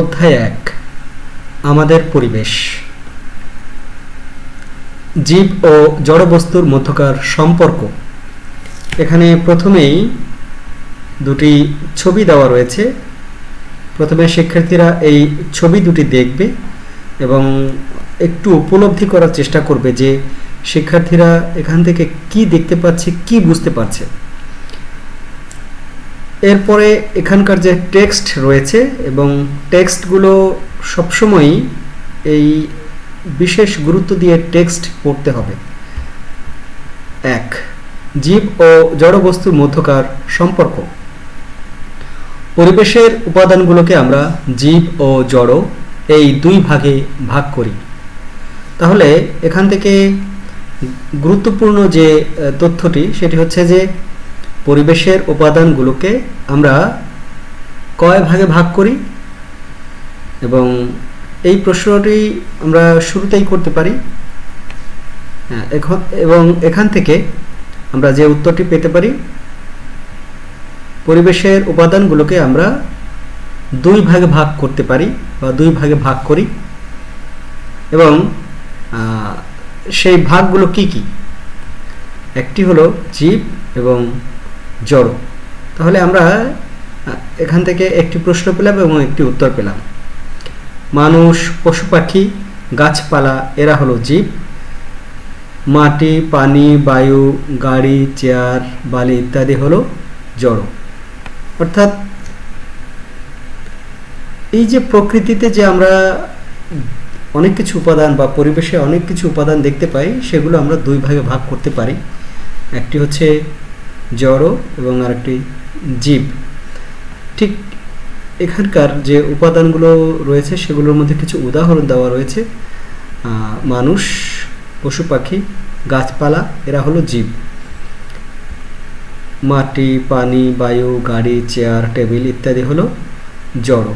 অধ্যায় এক, আমাদের পরিবেশ। জীব ও জড়বস্তুর মধ্যকার সম্পর্ক। এখানে প্রথমেই দুটি ছবি দেওয়া রয়েছে। প্রথমে শিক্ষার্থীরা এই ছবি দুটি দেখবে এবং একটু উপলব্ধি করার চেষ্টা করবে যে শিক্ষার্থীরা এখান থেকে কি দেখতে পাচ্ছে, কি বুঝতে পারছে। এরপরে এখানকার যে টেক্সট রয়েছে এবং টেক্সটগুলো সবসময়ই এই বিশেষ গুরুত্ব দিয়ে টেক্সট পড়তে হবে। এক, জীব ও জড়বস্তুর মধ্যকার সম্পর্ক। পরিবেশের উপাদানগুলোকে আমরা জীব ও জড় এই দুই ভাগে ভাগ করি। তাহলে এখান থেকে গুরুত্বপূর্ণ যে তথ্যটি সেটি হচ্ছে যে পরিবেশের উপাদানগুলোকে আমরা কয় ভাগে ভাগ করি? এবং এই প্রশ্নটি আমরা শুরুতেই করতে পারি। হ্যাঁ, এবং এখান থেকে আমরা যে উত্তরটি পেতে পারি পরিবেশের উপাদানগুলোকে আমরা দুই ভাগে ভাগ করতে পারি বা দুই ভাগে ভাগ করি। এবং সেই ভাগগুলো কি কি? একটি হলো জীব এবং জড়। তাহলে আমরা এখান থেকে একটি প্রশ্ন পেলাম এবং একটি উত্তর পেলাম। মানুষ পশু পাখি গাছপালা, এরা হলো জীব। মাটি, পানি, বায়ু, গাড়ি, চেয়ার, বালি ইত্যাদি হলো জড়। অর্থাৎ, এই যে প্রকৃতিতে যে আমরা অনেক কিছু উপাদান বা পরিবেশে অনেক কিছু উপাদান দেখতে পাই, সেগুলো আমরা দুই ভাগে ভাগ করতে পারি। একটি হচ্ছে জড় এবং আরেকটি জীব। ঠিক এখানকার যে উপাদানগুলো রয়েছে, সেগুলোর মধ্যে কিছু উদাহরণ দেওয়া রয়েছে। মানুষ, পশু পাখি, গাছপালা, এরা হলো জীব। মাটি, পানি, বায়ু, গাড়ি, চেয়ার, টেবিল ইত্যাদি হলো জড়।